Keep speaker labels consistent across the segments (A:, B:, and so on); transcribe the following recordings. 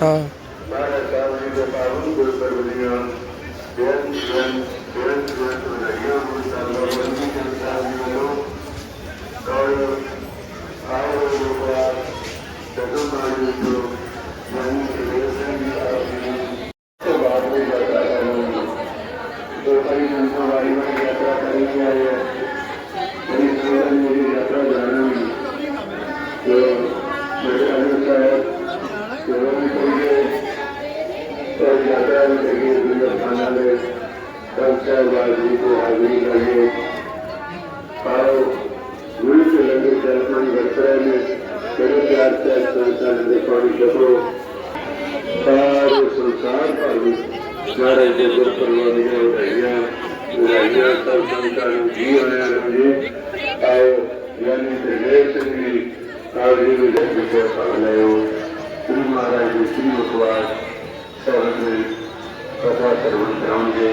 A: हाँ। यात्रा करने आई है। आतंकवादी को हाजिर करने पाओ गुरु से लगे चरपण वर्तरा में करो प्यार से संसार दिखाई सको सारे संसार पर भी महाराज के गुरु परवान में उठाइया उठाइया सब संसार जीवन रंगे आओ यानी त्रिवेद सिंह जी और जी विजय के सामने हो श्री महाराज श्री मुखवास सहज में कथा सर्वन कराऊँगे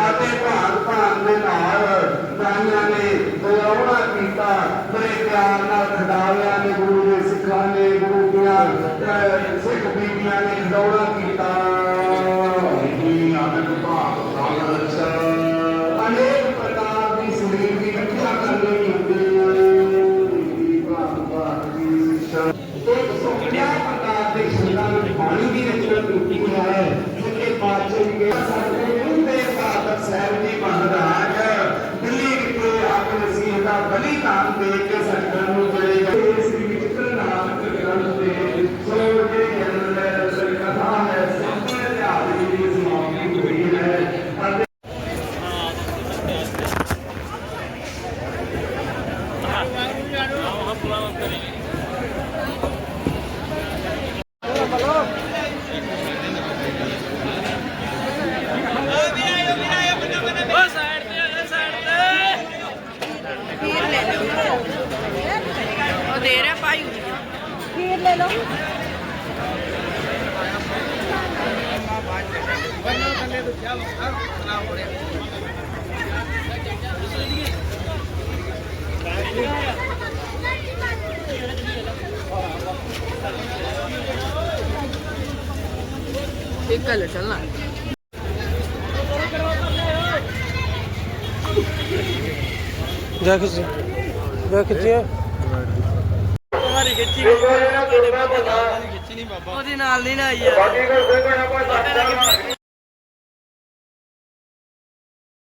B: ਅਤੇ ਭਾਗ ਭਾਗ ਦੇ ਨਾਲ ਦਾਨੀਆਂ ਨੇ ਦਇਆਉਣਾ ਕੀਤਾ। ਬੜੇ ਪਿਆਰ ਨਾਲ ਖਡਾਵਿਆਂ ਨੇ, ਗੁਰੂ ਦੇ ਸਿੱਖਾਂ ਨੇ, ਗੁਰੂ ਦੀਆਂ ਸਿੱਖ ਬੀਬੀਆਂ ਨੇ ਦੌੜਾ ਕੀਤਾ। ਬਲੀਦਾਨ ਦੇ ਕੇ ਸਤਿਗੁਰਾਂ ਨੂੰ ਜਿਹੜੇ ਇਸ ਵਿੱਚ ਨਾਮ ਗ੍ਰੰਥ ਦੇ ਸੋ ਜਿਹੜੇ ਅੰਦਰ ਕਥਾ ਹੈ ਸੰਪੂਰਨ ਇਤਿਹਾਸ ਦੀ ਸਮਾਪਤੀ ਹੋਈ ਹੈ ਅਤੇ
C: ਖੀਰ ले लो। ठीक चलना। जय खुशी जय
D: खुशी ਖਿੱਚ ਜਾ ਖਿੱਚਿਆ
C: ਉਹਦੇ ਨਾਲ ਨਹੀਂ ਨਾ ਆਈ ਯਾਰ
A: ਬਾਕੀ ਕੋਈ ਕੋਈ ਨਾ ਕੋਈ